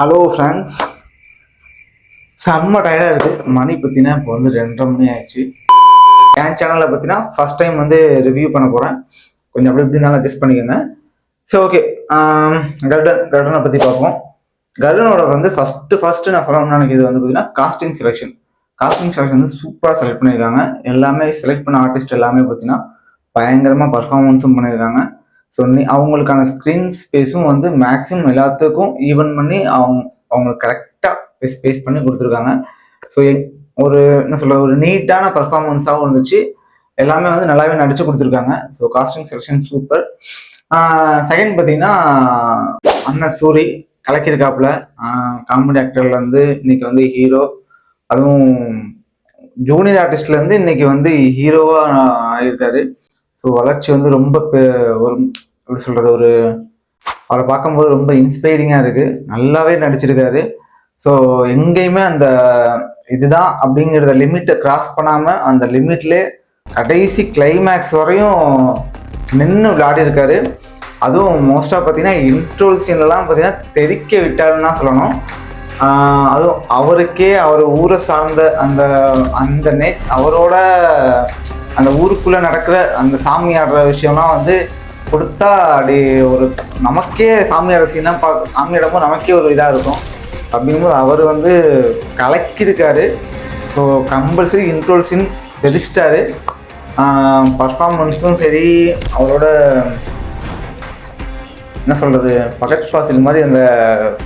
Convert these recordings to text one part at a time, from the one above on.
Hello friends செம்ம டயர்டாக இருக்குது மணி பார்த்தீங்கன்னா இப்போ வந்து ரெண்டரை மணி ஆயிடுச்சு. என் சேனலில் பார்த்தீங்கன்னா ஃபர்ஸ்ட் டைம் வந்து ரிவ்யூ பண்ண போகிறேன் கொஞ்சம் அப்படி இப்படினாலும் அட்ஜஸ்ட் பண்ணிக்கோங்க. சரி ஓகே கர்டன் கர்டனை பற்றி பார்ப்போம். கர்டனோட வந்து ஃபஸ்ட்டு ஃபஸ்ட்டு நான் சொல்லணும்னு நினைக்கிறது வந்து பார்த்தீங்கன்னா காஸ்டிங் செலெக்ஷன் காஸ்டிங் செலெக்ஷன் வந்து சூப்பராக செலக்ட் பண்ணியிருக்காங்க. எல்லாமே செலக்ட் பண்ண ஆர்டிஸ்ட் எல்லாமே பார்த்தீங்கன்னா பயங்கரமாக பர்ஃபார்மன்ஸும் பண்ணியிருக்காங்க. ஸோ நீ அவங்களுக்கான ஸ்க்ரீன் ஸ்பேஸும் வந்து மேக்ஸிமம் எல்லாத்துக்கும் ஈவன் பண்ணி அவங்க அவங்களுக்கு கரெக்டாக ஸ்பேஸ் பண்ணி கொடுத்துருக்காங்க. ஸோ ஒரு என்ன சொல்ற ஒரு நீட்டான பர்ஃபார்மன்ஸாகவும் இருந்துச்சு. எல்லாமே வந்து நல்லாவே நடிச்சு கொடுத்துருக்காங்க. So costume selection super second பார்த்தீங்கன்னா அண்ணன் சூரி கலக்கியிருக்காப்புல. காமெடி ஆக்டர்ல வந்து இன்னைக்கு வந்து ஹீரோ அதுவும் ஜூனியர் ஆர்டிஸ்ட்ல இருந்து இன்னைக்கு வந்து ஹீரோவா ஆயிருக்காரு. ஸோ வளர்ச்சி வந்து ரொம்ப பெ- ஒரு எப்படி சொல்கிறது ஒரு அவரை பார்க்கும்போது ரொம்ப இன்ஸ்பைரிங்காக இருக்குது நல்லாவே நடிச்சிருக்காரு. ஸோ எங்கேயுமே அந்த இதுதான் அப்படிங்கிறத லிமிட்டை கிராஸ் பண்ணாமல் அந்த லிமிட்லே கடைசி கிளைமேக்ஸ் வரையும் நின்று விளையாடி இருக்காரு அதுவும் மோஸ்ட்டாக பார்த்தீங்கன்னா இன்ட்ரோல் சீன்லலாம் பார்த்தீங்கன்னா தெறிக்க விட்டாருன்னு தான் சொல்லணும். அதுவும் அவருக்கே அவர் ஊரை சார்ந்த அந்த அந்த நே அவரோட அந்த ஊருக்குள்ளே நடக்கிற அந்த சாமி ஆடுற விஷயம்லாம் வந்து கொடுத்தா அப்படி ஒரு நமக்கே சாமியாட ஆடுற பா சாமியாடமும் நமக்கே ஒரு இதாக இருக்கும். அப்படிங்கும்போது அவர் வந்து கலக்கியிருக்காரு. ஸோ கம்பல்சரி இன்ட்ரோல் சீன் தெரிச்சிட்டாரு. பர்ஃபார்மன்ஸும் சரி அவரோட என்ன சொல்கிறது பகத் ஃபாசில் மாதிரி அந்த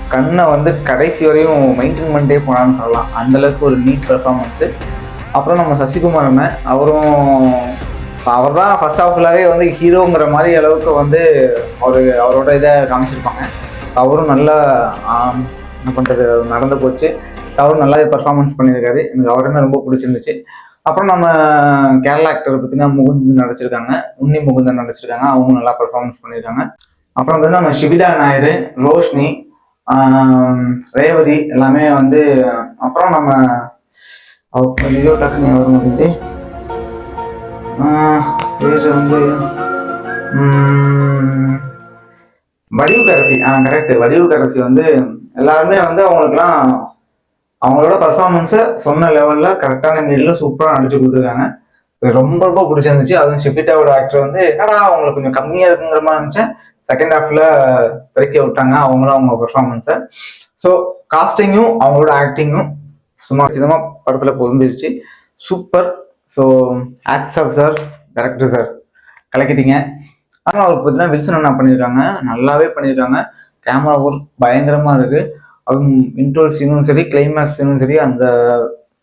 கண்ணை வந்து கடைசி வரையும் மெயின்டைன் பண்ணிட்டே போனான்னு சொல்லலாம். அந்தளவுக்கு ஒரு நீட் பெர்ஃபார்மன்ஸு அப்புறம் நம்ம சசிகுமார் அண்ணன் அவரும் அவர் தான் ஃபர்ஸ்ட் ஆஃப் ஃபுல்லாகவே வந்து ஹீரோங்கிற மாதிரி அளவுக்கு வந்து அவர் அவரோட இதை காமிச்சிருப்பாங்க. அவரும் நல்லா என்ன பண்ணுறது நடந்து போச்சு. அவரும் நல்லாவே பர்ஃபார்மன்ஸ் பண்ணியிருக்காரு. எனக்கு அவருமே ரொம்ப பிடிச்சிருந்துச்சு. அப்புறம் நம்ம கேரளா ஆக்டர் பார்த்தீங்கன்னா முகுந்தன் நடிச்சிருக்காங்க. உன்னி முகுந்தன் நடிச்சிருக்காங்க. அவங்க நல்லா பர்ஃபார்மன்ஸ் பண்ணியிருக்காங்க. அப்புறம் வந்து நம்ம சிவிதா நாயர் ரோஷினி ரேவதி எல்லாமே வந்து அப்புறம் நம்ம ஐயோ டக்குன்னு வர முடியுது பேர் வந்து வடிவுக்கரசி ஆ கரெக்ட் வடிவுக்கரசி வந்து எல்லாருமே வந்து அவங்களுக்குலாம் அவங்களோட பர்ஃபார்மன்ஸை சொன்ன லெவலில் கரெக்டான மீடியில் சூப்பராக நடிச்சு கொடுத்துருக்காங்க. ரொம்ப ரொம்ப பிடிச்சிருந்துச்சு. அதுவும் ஷெஃபிட்டாவோட ஆக்டர் வந்து என்னடா அவங்களுக்கு கொஞ்சம் கம்மியாக இருக்குங்கிற மாதிரி இருந்துச்சு செகண்ட் ஹாஃப்ல பிறக்க விட்டாங்க. அவங்களும் அவங்க பெர்ஃபார்மன்ஸை ஸோ காஸ்டிங்கும் அவங்களோட ஆக்டிங்கும் சும்மா சிதமா படத்துல பொருந்துருச்சு super so actor sir director sir கலக்கிட்டீங்க. ஆனால் அவருக்கு பார்த்தீங்கன்னா வில்சன் என்ன பண்ணியிருக்காங்க. நல்லாவே பண்ணியிருக்காங்க. கேமரா ஒர்க் பயங்கரமா இருக்கு. அதுவும் இன்ட்ரோல் சீனும் சரி கிளைமேக்ஸ் சீனும் சரி அந்த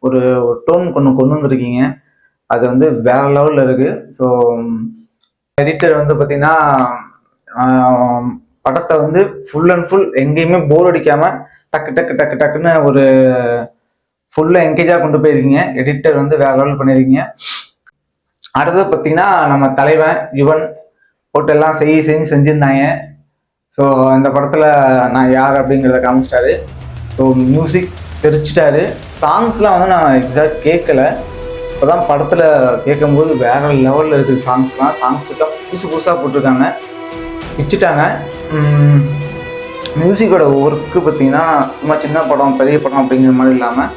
ஒரு டோன் கொண்டு கொண்டு வந்திருக்கீங்க. அது வந்து வேற லெவலில் இருக்கு. ஸோ எடிட்டர் வந்து பார்த்தீங்கன்னா படத்தை வந்து ஃபுல் அண்ட் ஃபுல் எங்கேயுமே போர் அடிக்காமல் டக்கு டக்கு டக்கு டக்குன்னு ஒரு ஃபுல்லாக என்கேஜாக கொண்டு போயிருக்கீங்க. எடிட்டர் வந்து வேற லெவல் பண்ணியிருக்கீங்க அடுத்தது பார்த்தீங்கன்னா நம்ம தலைவன் யுவன் போட்டு எல்லாம் செய்ய செஞ்சு செஞ்சுருந்தாங்க. ஸோ இந்த படத்தில் நான் யார் அப்படிங்கிறத காமிச்சிட்டாரு. ஸோ மியூசிக் தெரிச்சிட்டாரு. சாங்ஸ்லாம் வந்து நான் எக்ஸாக்ட் கேட்கல இப்போ தான் படத்தில் கேட்கும்போது வேற லெவலில் இருக்குது சாங்ஸ்லாம் சாங்ஸுக்கெல்லாம் புதுசு புதுசாக போட்டிருக்காங்க. வச்சுட்டாங்க மியூசிக்கோட ஒர்க்கு பார்த்தீங்கன்னா சும்மா சின்ன படம் பெரிய படம் அப்படிங்கிற மாதிரி இல்லாமல்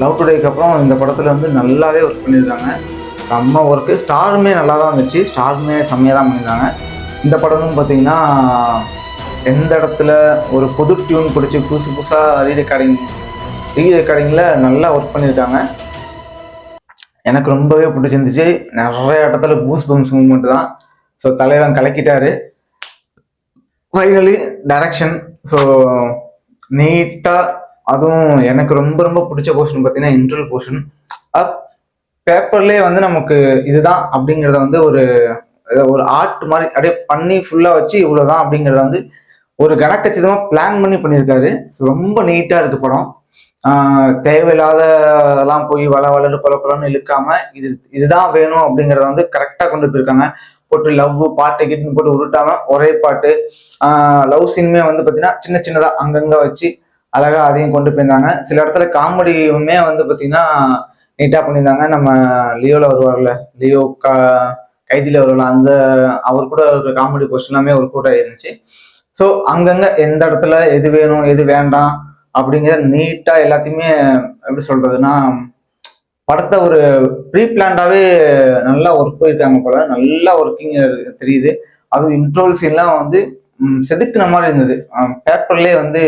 லவ் டுடேக்கு அப்புறம் இந்த படத்தில் வந்து நல்லாவே ஒர்க் பண்ணியிருக்காங்க செம்ம ஒர்க்கு ஸ்டாருமே நல்லா தான் இருந்துச்சு. ஸ்டாருமே செம்மையாக தான் பண்ணியிருந்தாங்க இந்த படமும் பார்த்தீங்கன்னா எந்த இடத்துல ஒரு புது டியூன் பிடிச்சி புதுசு புதுசாக ரீ ரெக்கார்டிங் ரீ ரெக்கார்டிங்கில் நல்லா ஒர்க் பண்ணியிருக்காங்க எனக்கு ரொம்பவே பிடிச்சிருந்துச்சு. நிறைய இடத்துல பூஸ் பம்ஸ் மூமெண்ட் தான். ஸோ தலைவன் கலக்கிட்டாரு. ஃபைனலி டைரக்ஷன் ஸோ நீட்டாக அதுவும் எனக்கு ரொம்ப ரொம்ப பிடிச்ச போர்ஷன் பார்த்தீங்கன்னா இன்டர்வல் போர்ஷன் பேப்பர்லேயே வந்து நமக்கு இதுதான் அப்படிங்கிறத வந்து ஒரு ஒரு ஆர்ட் மாதிரி அப்படியே பண்ணி ஃபுல்லாக வச்சு இவ்வளோதான் அப்படிங்கிறத வந்து ஒரு கணக்கச்சிதமாக பிளான் பண்ணி பண்ணியிருக்காரு. ஸோ ரொம்ப நீட்டாக இருக்குது படம். ஆஹ் தேவையில்லாததெல்லாம் போய் வள வளர்ந்து கொல கொலன்னு இழுக்காம இது இதுதான் வேணும் அப்படிங்கிறத வந்து கரெக்டாக கொண்டு போயிருக்காங்க. போட்டு லவ் பாட்டு கிட்னு போட்டு உருட்டாம ஒரே பாட்டு. லவ் சீனுமே வந்து பார்த்தீங்கன்னா சின்ன சின்னதாக அங்கங்க வச்சு அழகா அதையும் கொண்டு போயிருந்தாங்க. சில இடத்துல காமெடியுமே வந்து பார்த்தீங்கன்னா நீட்டாக பண்ணியிருந்தாங்க. நம்ம லியோவில் வருவார்ல லியோ கா கைதியில் வருவார்ல அந்த அவர் கூட ஒரு காமெடி கொஸ்டின் எல்லாமே ஒரு கூட்டம் இருந்துச்சு ஸோ அங்கங்க எந்த இடத்துல எது வேணும் எது வேண்டாம் அப்படிங்கிறத நீட்டா எல்லாத்தையுமே எப்படி சொல்றதுன்னா படத்தை ஒரு ப்ரீ பிளான்டாவே நல்லா ஒர்க் போயிருக்காங்க போல நல்லா ஒர்க்கிங் தெரியுது. அதுவும் இன்ட்ரோல் சீன்லாம் வந்து செதுக்கின செதுக்குன மாதிரி இருந்தது. பேப்பர்லேயே வந்து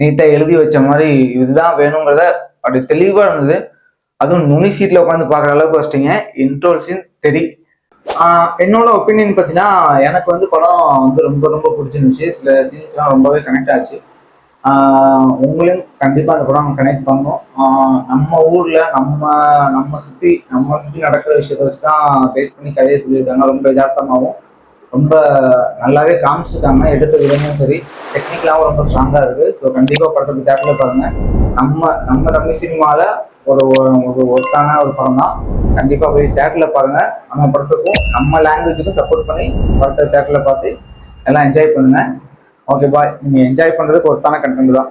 நீட்டா எழுதி வச்ச மாதிரி இதுதான் வேணுங்கிறத அப்படி தெளிவா இருந்தது. அதுவும் நுனி சீட்ல உட்காந்து பார்க்குற அளவுக்கு வச்சிட்டீங்க. இன்ட்ரோல் சீன் தெரி. என்னோட ஒப்பீனியன் பார்த்தீங்கன்னா எனக்கு வந்து படம் வந்து ரொம்ப ரொம்ப பிடிச்சிருந்துச்சு. சில சீன்ஸ்லாம் ரொம்பவே கனெக்ட் ஆச்சு. உங்களையும் கண்டிப்பாக அந்த படம் கனெக்ட் பண்ணும் நம்ம ஊரில் நம்ம நம்ம சுற்றி நம்ம சுற்றி நடக்கிற விஷயத்த வச்சு தான் பேஸ் பண்ணி கதையை சொல்லியிருக்காங்க. ரொம்ப யதார்த்தமாகவும் ரொம்ப நல்லாவே காமிச்சிருக்காங்க. எடுத்த விதமும் சரி டெக்னிக்கலாகவும் ரொம்ப ஸ்ட்ராங்காக இருக்குது ஸோ கண்டிப்பாக படத்தை போய் தேட்டரில் பாருங்கள் நம்ம நம்ம தமிழ் சினிமாவில் ஒரு ஒரு ஒர்த்தான ஒரு படம் தான் கண்டிப்பாக போய் தேட்டரில் பாருங்கள் நம்ம படத்துக்கும் நம்ம லாங்குவேஜுக்கும் சப்போர்ட் பண்ணி படத்தை தேட்டரில் பார்த்து எல்லாம் என்ஜாய் பண்ணுங்கள் ஓகே பாய் நீங்கள் என்ஜாய் பண்ணுறதுக்கு ஒருத்தான கண்டென்ட் தான்.